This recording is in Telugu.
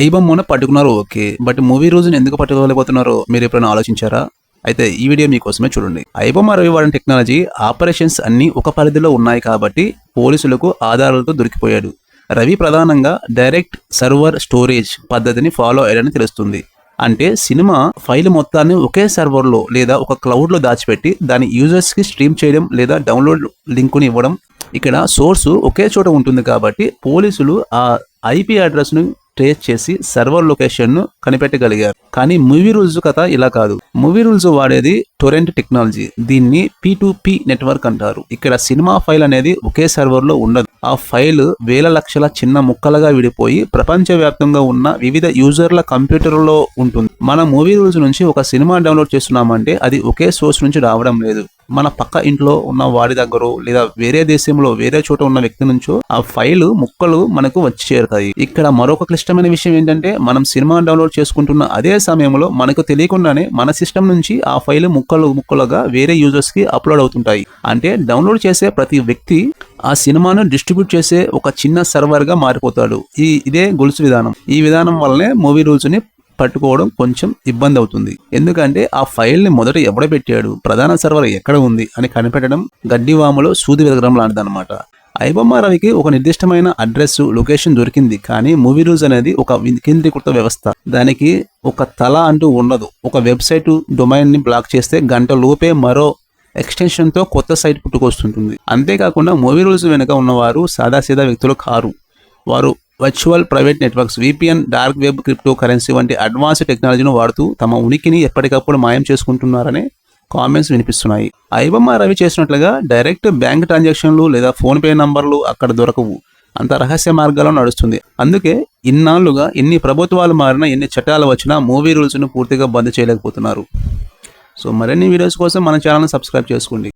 ఐబొమ్మను పట్టుకున్నారు ఓకే. బట్ మూవీ రోజున ఎందుకు పట్టుకోలేకపోతున్నారో మీరు ఎప్పుడైనా ఆలోచించారా? అయితే ఈ వీడియో మీకోసమే చూడండి. ఐబొమ్మ రవి వాడిన టెక్నాలజీ ఆపరేషన్స్ అన్ని ఒక పరిధిలో ఉన్నాయి కాబట్టి పోలీసులకు ఆధారాలతో దొరికిపోయాడు. రవి ప్రధానంగా డైరెక్ట్ సర్వర్ స్టోరేజ్ పద్ధతిని ఫాలో అయ్యాడని తెలుస్తుంది. అంటే సినిమా ఫైల్ మొత్తాన్ని ఒకే సర్వర్లో లేదా ఒక క్లౌడ్లో దాచిపెట్టి దాని యూజర్స్కి స్ట్రీమ్ చేయడం లేదా డౌన్లోడ్ లింకుని ఇవ్వడం ఇక్కడ సోర్సు ఒకే చోట ఉంటుంది కాబట్టి పోలీసులు ఆ ఐపీ అడ్రస్ను ట్రేస్ చేసి సర్వర్ లొకేషన్ను కనిపెట్టగలిగారు. కానీ మూవీ రూల్స్ కథ ఇలా కాదు. మూవీ రూల్స్ వాడేది టొరెంట్ టెక్నాలజీ దీన్ని పి టు పి నెట్వర్క్ అంటారు. ఇక్కడ సినిమా ఫైల్ అనేది ఒకే సర్వర్లో ఉండదు. ఆ ఫైల్ వేల లక్షల చిన్న ముక్కలుగా విడిపోయి ప్రపంచవ్యాప్తంగా ఉన్న వివిధ యూజర్ల కంప్యూటర్లో ఉంటుంది. మన మూవీ రూల్స్ నుంచి ఒక సినిమా డౌన్లోడ్ చేస్తున్నామంటే అది ఒకే సోర్స్ నుంచి రావడం లేదు. మన పక్క ఇంట్లో ఉన్న వాడి దగ్గర లేదా వేరే దేశంలో వేరే చోట ఉన్న వ్యక్తి నుంచో ఆ ఫైల్ ముక్కలు మనకు వచ్చి చేరుతాయి. ఇక్కడ మరొక క్లిష్టమైన విషయం ఏంటంటే మనం సినిమా డౌన్లోడ్ చేసుకుంటున్న అదే సమయంలో మనకు తెలియకుండానే మన సిస్టమ్ నుంచి ఆ ఫైల్ ముక్కలు ముక్కలుగా వేరే యూజర్స్కి అప్లోడ్ అవుతుంటాయి. అంటే డౌన్లోడ్ చేసే ప్రతి వ్యక్తి ఆ సినిమాను డిస్ట్రిబ్యూట్ చేసే ఒక చిన్న సర్వర్గా మారిపోతాడు. ఈ ఇదే గొలుసు విధానం. ఈ విధానం వల్లనే మూవీ రూల్స్ని పట్టుకోవడం కొంచెం ఇబ్బంది అవుతుంది. ఎందుకంటే ఆ ఫైల్ని మొదట ఎవడ పెట్టాడు? ప్రధాన సర్వర్ ఎక్కడ ఉంది? అని కనిపెట్టడం గడ్డివాములో సూది వెదగడం లాంటిదన్నమాట. ఐబొమ్మ రవికి ఒక నిర్దిష్టమైన అడ్రస్ లొకేషన్ దొరికింది. కానీ మూవీ రూల్స్ అనేది ఒక వికేంద్రీకృత వ్యవస్థ. దానికి ఒక తల అంటూ ఉండదు. ఒక వెబ్సైట్ డొమైన్ని బ్లాక్ చేస్తే గంట లోపే మరో ఎక్స్టెన్షన్తో కొత్త సైట్ పుట్టుకొస్తుంటుంది. అంతేకాకుండా మూవీ రూల్స్ వెనుక ఉన్నవారు సాదాసీదా వ్యక్తులు కారు. వారు virtual private networks VPN dark web crypto currency వంటి అడ్వాన్స్డ్ టెక్నాలజీని వాడుతూ తమ ఉనికిని ఎప్పటికప్పుడు మాయం చేసుకుంటున్నారనే కామెంట్స్ వినిపిస్తున్నాయి. ఐబమ్మ రవి చేసినట్లుగా డైరెక్ట్ బ్యాంక్ ట్రాన్సాక్షన్లు లేదా ఫోన్పే నంబర్లు అక్కడ దొరకవు. అంత రహస్య మార్గాల్లో నడుస్తుంది. అందుకే ఇన్నాళ్ళుగా ఎన్ని ప్రభుత్వాలు మారినా ఎన్ని చట్టాలు వచ్చినా మూవీ రూల్స్ను పూర్తిగా బంద్ చేయలేకపోతున్నారు. సో మరిన్ని వీడియోస్ కోసం మన ఛానల్ని సబ్స్క్రైబ్ చేసుకోండి.